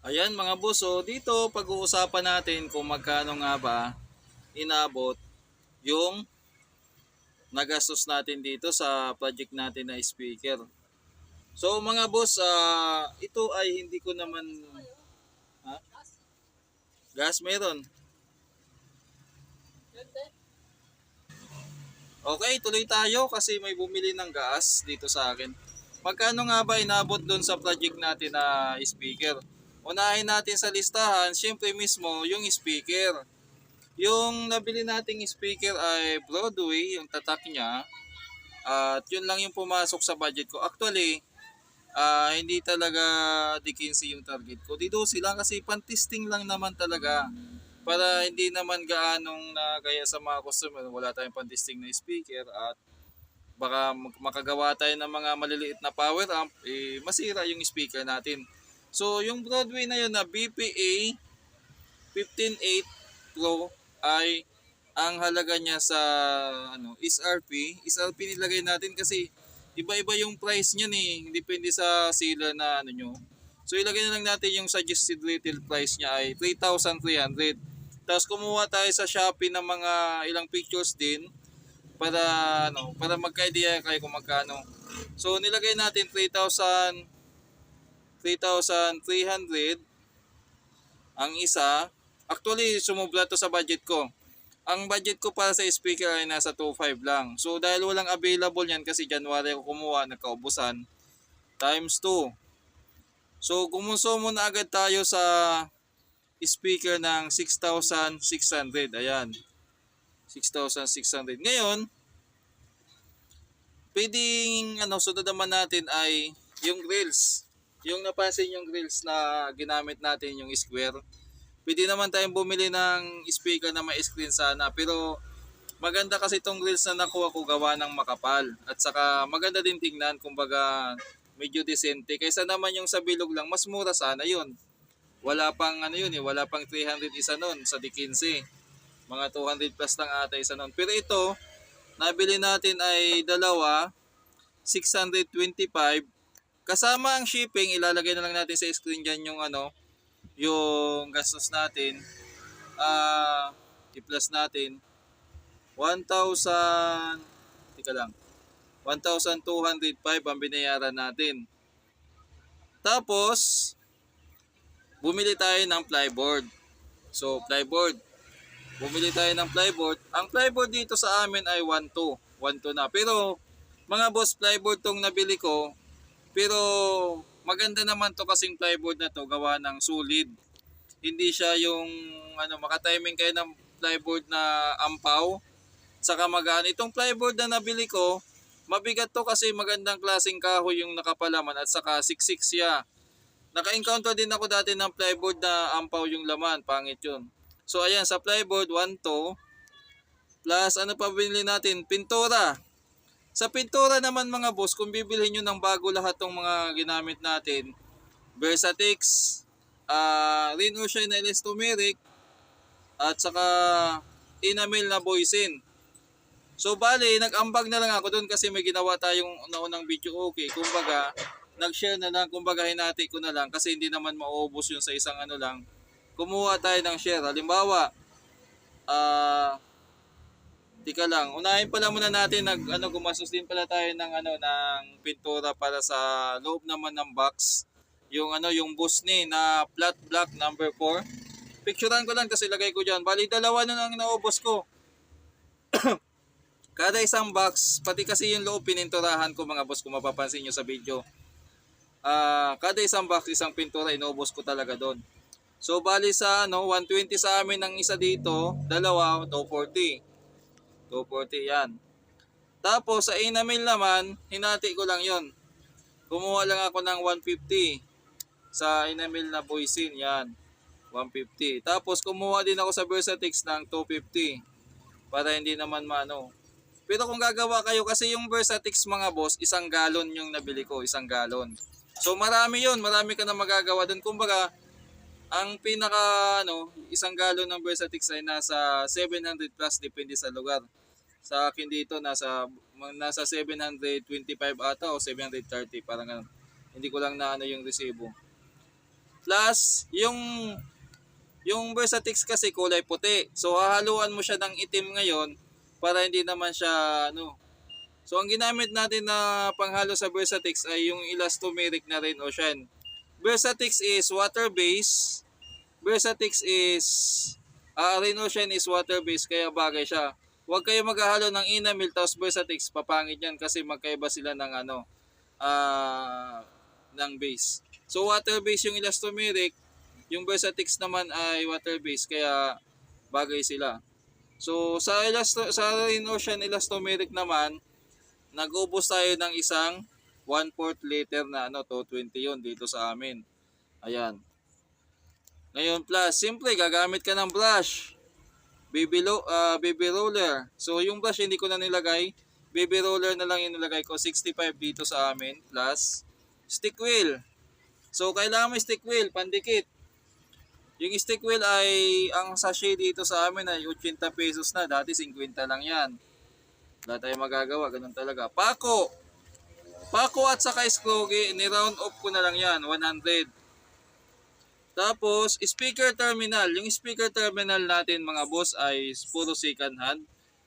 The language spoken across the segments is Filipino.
Ayan mga boss, so dito pag-uusapan natin kung magkano nga ba inabot yung nagastos natin dito sa project natin na speaker. So mga boss, ah, ito ay hindi ko naman ha? Gas meron. Okay, tuloy tayo kasi may bumili ng gas dito sa akin. Magkano nga ba inabot doon sa project natin na speaker? Unahin natin sa listahan, syempre mismo yung speaker. Yung nabili nating speaker ay Broadway, yung tatak niya. At yun lang yung pumasok sa budget ko. Actually, ah, hindi talaga di 15 yung target ko. Dito sila kasi pan-testing lang naman talaga. Para hindi naman gaanong nagaya sa mga customer, wala tayong pan-testing na speaker at baka makagawa tayo ng mga maliliit na power amp, eh, masira yung speaker natin. So, yung Broadway na yun na BPA 158 Pro ay ang halaga niya sa ano, SRP. SRP nilagay natin kasi iba-iba yung price niyan eh. Depende sa sila na ano nyo. So, ilagay na lang natin yung suggested retail price niya ay 3,300. Tapos kumuha tayo sa Shopee ng mga ilang pictures din para ano, para magka-idea kayo kung magkano. So nilagay natin 3,000 3,300 ang isa. Actually, sumubla to sa budget ko. Ang budget ko para sa speaker ay nasa 2.5 lang. So dahil walang available yan kasi January ako kumuha, nagkaubusan, times 2. So kumonsumo na agad tayo sa speaker ng 6,600. Ayan. 6,600. Ngayon, pwedeng ano, sunod naman natin ay yung grills. Yung napansin yung grills na ginamit natin yung square. Pwede naman tayong bumili ng speaker na may screen sana. Pero maganda kasi itong grills na nakuha ko gawa ng makapal. At saka maganda din tingnan, kumbaga medyo decente. Kaysa naman yung sa bilog lang, mas mura sana yun. Wala pang ano yun eh, wala pang 300 isa nun sa D15. Mga 200 plus lang ata isa nun. Pero ito, nabili natin ay dalawa, 625. Kasama ang shipping, ilalagay na lang natin sa screen dyan yung ano, yung gastos natin. Ah, i-plus natin 1,000 Tika lang. 1,205 ang binayaran natin. Tapos, bumili tayo ng plyboard. So, plyboard. Bumili tayo ng plyboard. Ang plyboard dito sa amin ay 1.2. 1.2 na. Pero, mga boss, plyboard tong nabili ko. Pero, maganda naman to kasing plyboard na to gawa ng solid. Hindi siya yung ano, makatiming kayo ng plyboard na ampaw. Saka magaan. Itong plyboard na nabili ko, mabigat to kasi magandang klaseng kahoy yung nakapalaman at saka siksik siya. Naka-encounter din ako dati ng plyboard na ampaw yung laman. Pangit yun. So ayan, sa plyboard, 1 to. Plus, ano pa binili natin? Pintura. Sa pintura naman mga boss, kung bibilhin nyo ng bago lahat ng mga ginamit natin, Versatix, uh, Reno Shine Elastomeric, at saka Enamel na Boysin. So bali, nag-ambag na lang ako doon kasi may ginawa tayong naunang video okay. Kumbaga, nag-share na lang, kumbaga hinati ko na lang kasi hindi naman mauubos yun sa isang ano lang. Kumuha tayo ng share. Halimbawa, ah, tika lang, unahin pala muna natin nag ano gumastos din pala tayo ng ano ng pintura para sa loob naman ng box. Yung ano, yung bus ni na flat black number 4. Picturean ko lang kasi lagay ko diyan. Bali dalawa na lang naubos ko. Kada isang box, pati kasi yung loob pininturahan ko mga boss kung mapapansin nyo sa video. Ah, kada isang box, isang pintura, inubos ko talaga doon. So bali sa ano, 120 sa amin ng isa dito, dalawa, 240. 240 yan. Tapos sa enamel naman, hinati ko lang yon. Kumuha lang ako ng 150 sa enamel na boysin, yan. 150. Tapos kumuha din ako sa Versatix ng 250 para hindi naman maano. Pero kung gagawa kayo kasi yung Versatix mga boss, isang galon yung nabili ko, isang galon. So marami yun, marami ka na magagawa doon. Kumbaga, ang pinaka ano, isang galon ng Versatix ay nasa 700 plus depende sa lugar. Sa akin dito nasa nasa 725 ata o 730 parang ganun. Hindi ko lang na ano yung resibo. Plus, yung yung Versatix kasi kulay puti. So hahaluan mo siya ng itim ngayon para hindi naman siya ano. So ang ginamit natin na panghalo sa Versatix ay yung elastomeric na rin ocean. Versatix is water based. Versatix is uh, Rain Ocean is water based kaya bagay siya. Huwag kayo maghahalo ng Inamil tapos Versatix papangit yan kasi magkaiba sila ng ano ah ng base. So water based yung elastomeric, yung Versatix naman ay water based kaya bagay sila. So sa elasto sa Ocean elastomeric naman, nag-ubos tayo ng isang 1/4 liter na ano, 220 yon dito sa amin. Ayan. Ngayon plus, simple gagamit ka ng brush. Baby, lo, ah, baby roller. So yung brush hindi ko na nilagay. Baby roller na lang yung nilagay ko. 65 dito sa amin. Plus, stick wheel. So kailangan may stick wheel, pandikit. Yung stick wheel ay, ang sachet dito sa amin ay 80 pesos na. Dati 50 lang yan. Wala tayong magagawa, ganun talaga. Pako! Pako at saka skrogi, ni-round off ko na lang yan, 100. Tapos, speaker terminal. Yung speaker terminal natin mga boss ay puro second hand.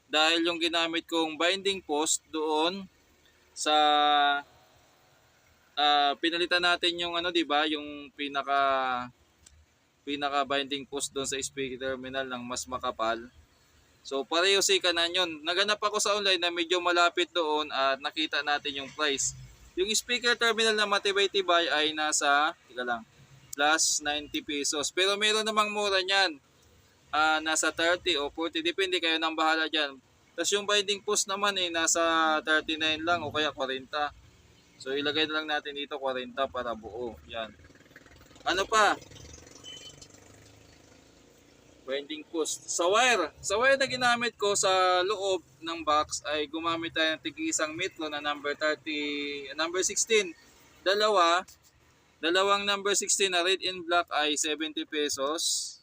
Dahil yung ginamit kong binding post doon sa ah, pinalitan natin yung ano 'di ba, yung pinaka pinaka binding post doon sa speaker terminal ng mas makapal. So pareho si kanan yun. Naganap ako sa online na medyo malapit doon at nakita natin yung price. Yung speaker terminal na matibay-tibay ay nasa, tika lang, plus 90 pesos. Pero meron namang mura niyan. Ah, nasa 30 o 40, depende kayo nang bahala dyan. Tapos yung binding post naman eh, nasa 39 lang o kaya 40. So ilagay na lang natin dito 40 para buo. Yan. Ano pa? Binding post. Sa wire. Sa wire na ginamit ko sa loob ng box ay gumamit tayo ng tigi isang metro na number 30, number 16. Dalawa. Dalawang number 16 na red and black ay 70 pesos.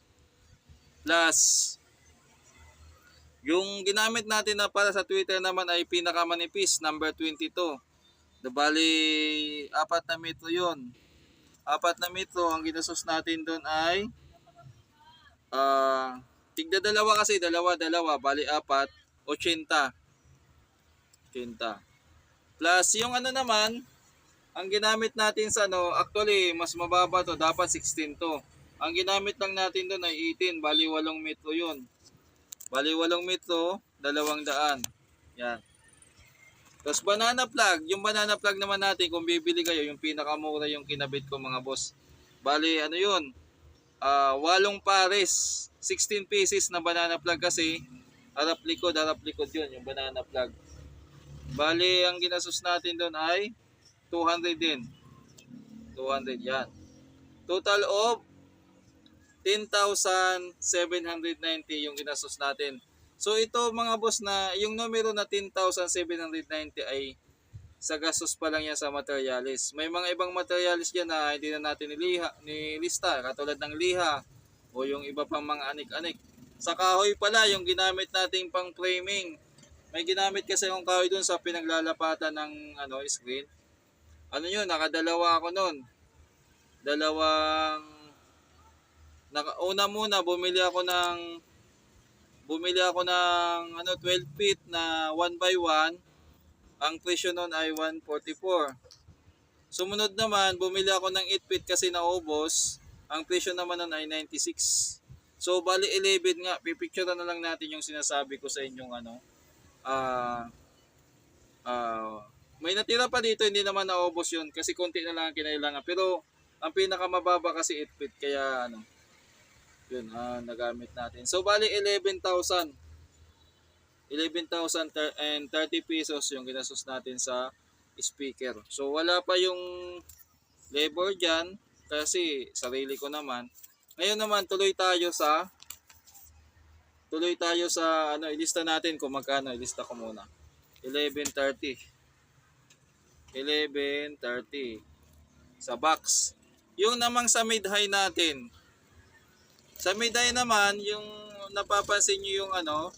Plus, yung ginamit natin na para sa Twitter naman ay pinakamanipis, number 22. The bali, apat na metro yon. Apat na metro, ang ginasos natin doon ay Ah, tigda dalawa kasi, dalawa, dalawa, bali apat, 80. 80. Plus, yung ano naman, ang ginamit natin sa ano, actually, mas mababa to, dapat 16 to. Ang ginamit lang natin doon ay 18, bali 8 metro yun. Bali 8 metro, dalawang daan. Yan. Tapos banana plug, yung banana plug naman natin, kung bibili kayo, yung pinakamura yung kinabit ko mga boss. Bali, ano yun, ah walong pares, 16 pieces na banana plug kasi harap likod, harap likod yun, yung banana plug. Bali, ang ginasos natin doon ay 200 din. 200 yan. Total of 10,790 yung ginasos natin. So ito mga boss na yung numero na 10,790 ay sa gastos pa lang yan sa materialis. May mga ibang materialis dyan na hindi na natin niliha, nilista, katulad ng liha o yung iba pang mga anik-anik. Sa kahoy pala, yung ginamit nating pang framing. May ginamit kasi yung kahoy dun sa pinaglalapatan ng ano, screen. Ano yun, nakadalawa ako nun. Dalawang, naka, una muna, bumili ako ng, bumili ako ng ano, 12 feet na 1 by 1 ang presyo nun ay 144. Sumunod naman, bumili ako ng 8 feet kasi naubos. Ang presyo naman nun ay 96. So, bali 11 nga. Pipicture na lang natin yung sinasabi ko sa inyong ano. Ah... ah, may natira pa dito, hindi naman naubos yun. Kasi konti na lang ang kinailangan. Pero, ang pinakamababa kasi 8 feet. Kaya ano, yun, ah, nagamit natin. So, bali 11,000. 11,000 and 30 pesos yung ginastos natin sa speaker. So wala pa yung labor dyan kasi sarili ko naman. Ngayon naman tuloy tayo sa tuloy tayo sa ano ilista natin kung magkano ilista ko muna. 1130. 1130 sa box. Yung namang sa mid-high natin. Sa mid-high naman yung napapansin niyo yung ano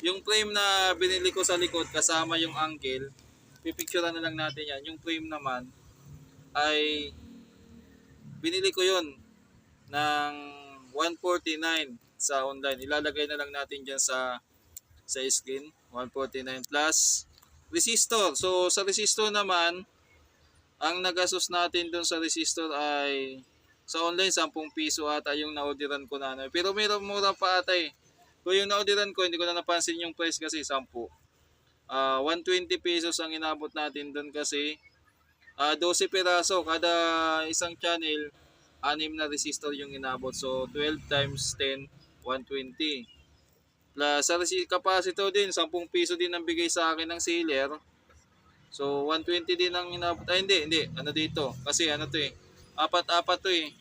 yung frame na binili ko sa likod kasama yung angle, pipicturean na lang natin yan. Yung frame naman ay binili ko yun. ng 149 sa online. Ilalagay na lang natin dyan sa sa screen. 149 plus resistor. So sa resistor naman, ang nagastos natin dun sa resistor ay sa online 10 piso ata yung na-orderan ko na ano. Pero meron mura pa ata eh. Kung yung na-orderan ko, hindi ko na napansin yung price kasi 10. Ah, 120 pesos ang inabot natin doon kasi ah 12 peraso kada isang channel, anim na resistor yung inabot. So 12 times 10, 120. Plus sa capacitor din, 10 piso din ang bigay sa akin ng sealer. So 120 din ang inabot. Ay hindi, hindi. Ano dito? Kasi ano to eh. Apat-apat to eh.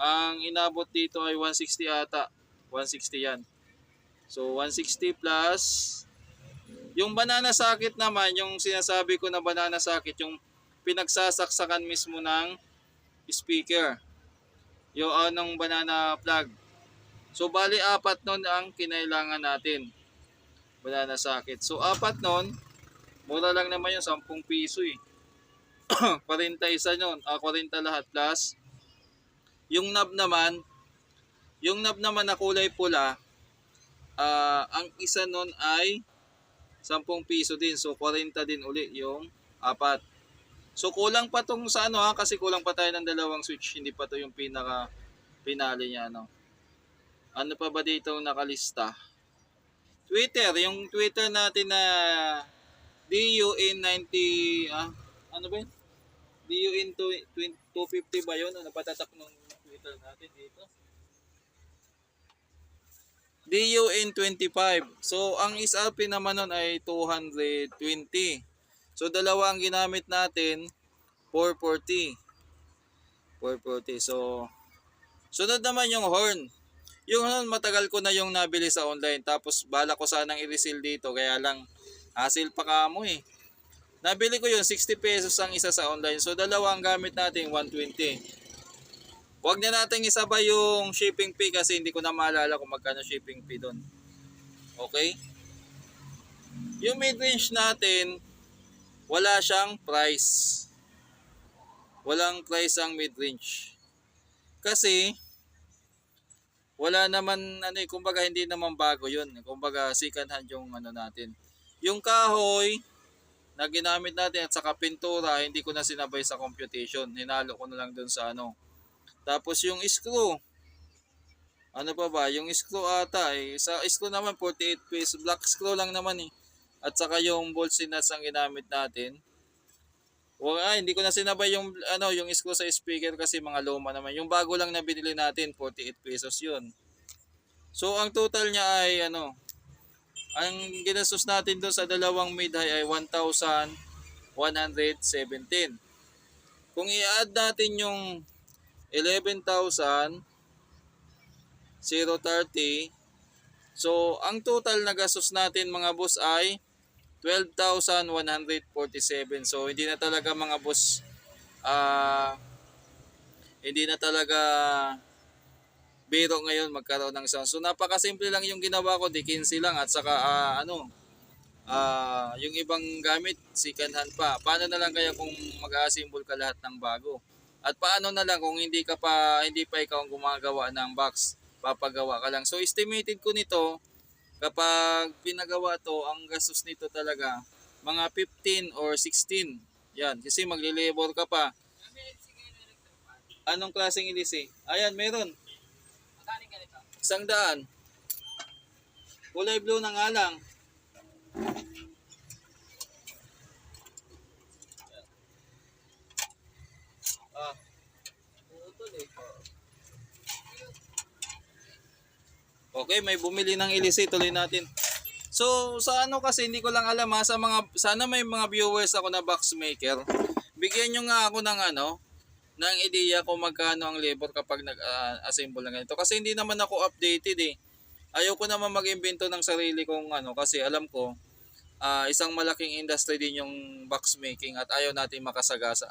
Ang inabot dito ay 160 ata. 160 yan. So 160 plus yung banana sakit naman, yung sinasabi ko na banana sakit, yung pinagsasaksakan mismo ng speaker. Yung anong banana plug. So bali apat nun ang kinailangan natin. Banana sakit. So apat nun, mura lang naman yung 10 piso eh. 40 isa nun, ah, 40 lahat plus. Yung knob naman, yung knob naman na kulay pula, ah, ang isa nun ay 10 piso din. So 40 din uli yung apat. So kulang pa tong sa ano ha kasi kulang pa tayo ng dalawang switch. Hindi pa to yung pinaka pinali niya ano. Ano pa ba dito nakalista? Twitter, yung Twitter natin na DUN90 ah ano ba yun? DUN 250 ba yun? Ano patatak ng Twitter natin dito? DUN25. So, ang SRP naman nun ay 220. So, dalawa ang ginamit natin, 440. 440. So, sunod naman yung horn. Yung horn, matagal ko na yung nabili sa online. Tapos, bala ko sanang i-reseal dito. Kaya lang, hassle pa ka eh. Nabili ko yun, 60 pesos ang isa sa online. So, dalawa ang gamit natin, 120. Huwag na natin isabay yung shipping fee kasi hindi ko na maalala kung magkano shipping fee doon. Okay? Yung mid-range natin, wala siyang price. Walang price ang mid-range. Kasi, wala naman, ano eh, kumbaga hindi naman bago yun. Kumbaga second hand yung ano natin. Yung kahoy, na ginamit natin at saka pintura, hindi ko na sinabay sa computation. Hinalo ko na lang doon sa ano, tapos yung screw. Ano pa ba? Yung screw ata eh. Sa screw naman 48 pesos. Black screw lang naman eh. At saka yung bolts nuts ang ginamit natin. Wala, hindi ko na sinabay yung ano, yung screw sa speaker kasi mga luma naman. Yung bago lang na binili natin, 48 pesos 'yun. So ang total niya ay ano, ang ginastos natin doon sa dalawang mid-high ay 1,117. Kung i-add natin yung 11,000 030 So, ang total na gastos natin mga boss ay 12,147. So, hindi na talaga mga boss ah hindi na talaga biro ngayon magkaroon ng sound. So, napakasimple lang yung ginawa ko. Di 15 lang at saka ah, ano ah yung ibang gamit second hand pa. Paano na lang kaya kung mag-assemble ka lahat ng bago? At paano na lang kung hindi ka pa hindi pa ikaw ang gumagawa ng box, papagawa ka lang. So estimated ko nito kapag pinagawa to, ang gastos nito talaga mga 15 or 16. Yan, kasi magli-labor ka pa. Anong klaseng ilisi? Ayan, meron. Isang daan. Kulay blue na nga lang. Okay, may bumili ng ilisi, tuloy natin. So, sa ano kasi hindi ko lang alam ha, sa mga sana may mga viewers ako na box maker. Bigyan nyo nga ako ng ano, ng ideya kung magkano ang labor kapag nag-assemble ng ganito. Kasi hindi naman ako updated eh. Ayoko naman mag-invento ng sarili kong ano kasi alam ko ah, isang malaking industry din yung box making at ayaw natin makasagasa.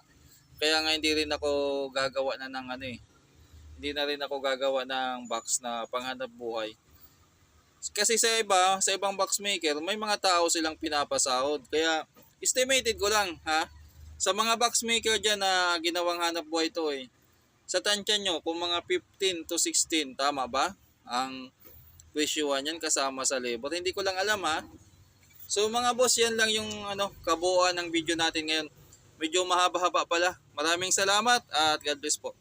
Kaya nga hindi rin ako gagawa na ng ano eh. Hindi na rin ako gagawa ng box na panghanap buhay. Kasi sa iba, sa ibang box maker, may mga tao silang pinapasahod. Kaya estimated ko lang ha. Sa mga box maker dyan na ginawang hanap buhay to eh. Sa tansya nyo, kung mga 15 to 16, tama ba? Ang presyuhan yan kasama sa labor. Hindi ko lang alam ha. So mga boss, yan lang yung ano, kabuuan ng video natin ngayon. Medyo mahaba-haba pala. Maraming salamat at God bless po.